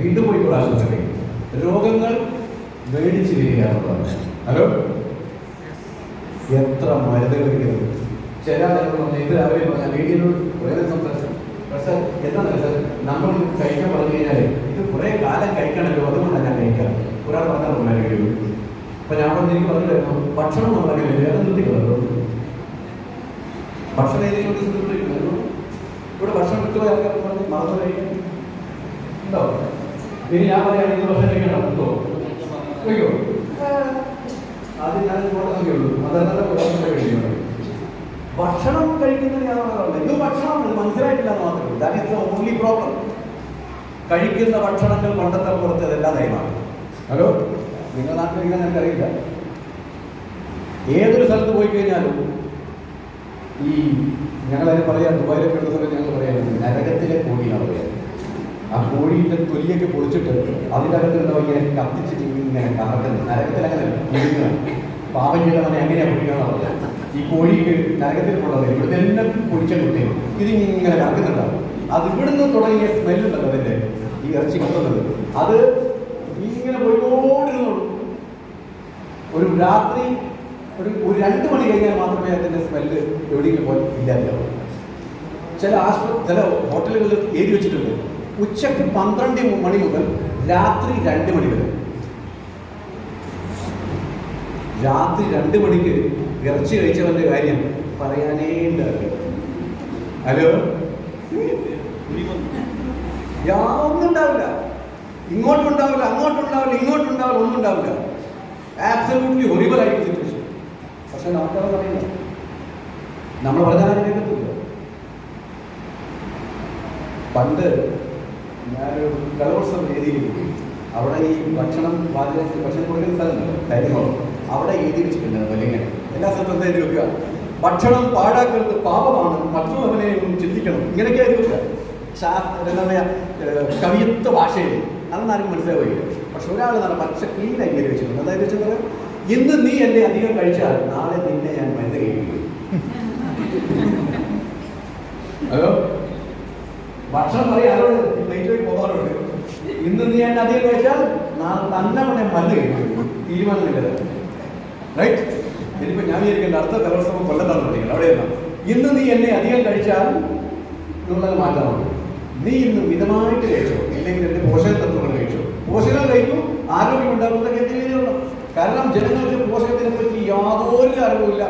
വീണ്ടും പോയി ആശുപത്രി. രോഗങ്ങൾ മേടിച്ചു വരികയാണുള്ളത് ഹലോ? എത്ര മരുന്നുകൾ ഇരിക്കുന്നത് ചില ഇത് രാവിലെ പറഞ്ഞ വീടിനോട് കുറേ സംസാരിച്ചു. പക്ഷേ എന്താണ് സാർ? നമ്മൾ കഴിക്കാൻ പറഞ്ഞു കഴിഞ്ഞാൽ ഇത് കുറേ കാലം കഴിക്കണമല്ലോ. അതുകൊണ്ടാണ് ഞാൻ കഴിക്കാം ഒരാൾ പറഞ്ഞാൽ കഴിയുള്ളൂ അപ്പൊ ഞാൻ പറഞ്ഞു എനിക്ക് പറഞ്ഞില്ലായിരുന്നു ഭക്ഷണം നമ്മൾ വേറെ അത് ഭക്ഷണം ഏതെങ്കിലും ഇവിടെ ഭക്ഷണം കിട്ടുക ആൾക്കാർ പറഞ്ഞ് മറന്നു ഉണ്ടോ ഇനി ഞാൻ പറയുകയാണെങ്കിൽ കഴിക്കണം ഉണ്ടോ കഴിയോ ആദ്യം ഞാൻ നോക്കിയുള്ളൂ അതല്ലാതെ കഴിക്കുന്നത് ഭക്ഷണം കഴിക്കുന്നത് ഞാൻ പറഞ്ഞത് ഇത് ഭക്ഷണം മനസ്സിലായിട്ടില്ല എന്ന് മാത്രമേ ദാറ്റ് ഇസ് ഓൺലി പ്രോബ്ലം കഴിക്കുന്ന ഭക്ഷണങ്ങൾ പണ്ടത്തെ പുറത്ത് അതെല്ലാം നയമാണ് ഹലോ? നിങ്ങൾ നാട്ടിൽ ഇങ്ങനെ എനിക്കറിയില്ല ഏതൊരു സ്ഥലത്ത് പോയി കഴിഞ്ഞാലും ഈ ഞങ്ങളതിന് പറയാം ദുബായിലൊക്കെ ഉള്ള സമയത്ത് ഞങ്ങൾ പറയാം നരകത്തിലെ കോടിയാണ് പറയാം ആ കോഴിയുടെ തൊലിയൊക്കെ പൊളിച്ചിട്ട് അതിന്റെ അകത്ത് ഉണ്ടാവും ഇങ്ങനെ കത്തിച്ചിട്ട് ഇങ്ങനെ നരകത്തിൽ അങ്ങനെ പൊടിക്കുക പാപം ചെയ്തവനെ എങ്ങനെയാണ് പൊടിക്കുക പറഞ്ഞാൽ ഈ കോഴിക്ക് നരകത്തിൽ കൊണ്ടുവന്നത് ഇവിടുത്തെ തന്നെ പൊടിച്ച കുട്ടികൾ ഇതിങ്ങനെ കറക്കുന്നുണ്ടാവും അത് ഇവിടുന്ന് തുടങ്ങിയ സ്മെല്ലുണ്ടല്ലോ അതിന്റെ. ഈ ഇറച്ചി കൊണ്ടുവന്നത് അത് ഇങ്ങനെ പോയിക്കൊണ്ടിരുന്നുള്ളൂ ഒരു രാത്രി ഒരു ഒരു രണ്ട് മണി കഴിഞ്ഞാൽ മാത്രമേ അതിന്റെ സ്മെല്ല് എവിടെയെങ്കിലും പോയി ഇല്ലാതെയാവും. ചില ആശുപത്രി ചില ഹോട്ടലുകളിൽ എഴുതി വെച്ചിട്ടുണ്ട്. ഉച്ചയ്ക്ക് പന്ത്രണ്ട് മണി മുതൽ രാത്രി രണ്ട് മണി വരെ. രാത്രി രണ്ട് മണിക്ക് ഇറച്ചി കഴിച്ചവന്റെ കാര്യം പറയാനേ ഉണ്ടാവില്ല. ഹലോ? യാതൊന്നും ഉണ്ടാവില്ല. ഇങ്ങോട്ടും ഉണ്ടാവില്ല അങ്ങോട്ടും ഉണ്ടാവില്ല ഇങ്ങോട്ടും ഉണ്ടാവില്ല ഒന്നും ഉണ്ടാവില്ല. ആബ്സല്യൂട്ട്ലി ഹൊറിബിൾ ആയിരിക്കും സിറ്റുവേഷൻ പക്ഷെ നമുക്കത് പറയില്ല നമ്മൾ പറഞ്ഞാൽ കേൾക്കത്തില്ല. പണ്ട് ഞാനൊരു കലോത്സവ വേദിയിൽ അവിടെ ഈ ഭക്ഷണം പാചകം ഭക്ഷണം കൊടുക്കുന്ന സ്ഥലമുണ്ട്. കാര്യങ്ങളോ അവിടെ എഴുതി വെച്ചിട്ടുണ്ട് വലിയ എല്ലാ സ്ഥലത്തും എഴുതി വെക്കുക. ഭക്ഷണം പാഴാക്കരുത് പാപമാണ്. മറ്റുള്ളവനെ ചിന്തിക്കണം. ഇങ്ങനെയൊക്കെ എഴുതി വെക്കുക. എന്താ പറയാ കവിയത്ത ഭാഷയിൽ. അതൊന്നും ആർക്കും മനസ്സിലാവില്ല പക്ഷെ ഒരാൾ നല്ല പച്ച ക്ലീനായി എഴുതി വെച്ചിട്ടുണ്ട്. അതായത് വെച്ചാൽ ഇന്ന് നീ എന്നെ അധികം കഴിച്ചാൽ നാളെ നിന്നെ ഞാൻ മരുന്ന് കഴിക്കും ഹലോ ഭക്ഷണം പറയും ആരോട് പ്ലേറ്റ് പോയി പോകാറുണ്ട് ഇന്ന് നീ എന്നെ അധികം കഴിച്ചാൽ നാളെ തന്നെ അവനെ മല്ല് കഴിക്കും. തീരുമാനമില്ല. റൈറ്റ് ഇനിയിപ്പോ ഞാൻ വിചാരിക്കേണ്ട അടുത്ത കലോത്സവം കൊല്ലത്താണ് പഠിക്കുന്നത് അവിടെയല്ല ഇന്ന് നീ എന്നെ അധികം കഴിച്ചാൽ എന്നുള്ളത് മാറ്റമാണ് നീ ഇന്ന് മിതമായിട്ട് കഴിച്ചോ? ഇല്ലെങ്കിൽ എന്റെ പോഷക തത്വങ്ങൾ കഴിച്ചോ? പോഷകം കഴിക്കും ആരോഗ്യം ഉണ്ടാകുന്ന കേന്ദ്രീകരിക്കണം കാരണം ജനങ്ങൾക്ക് പോഷകത്തിനെ പറ്റി യാതൊരു അറിവുമില്ല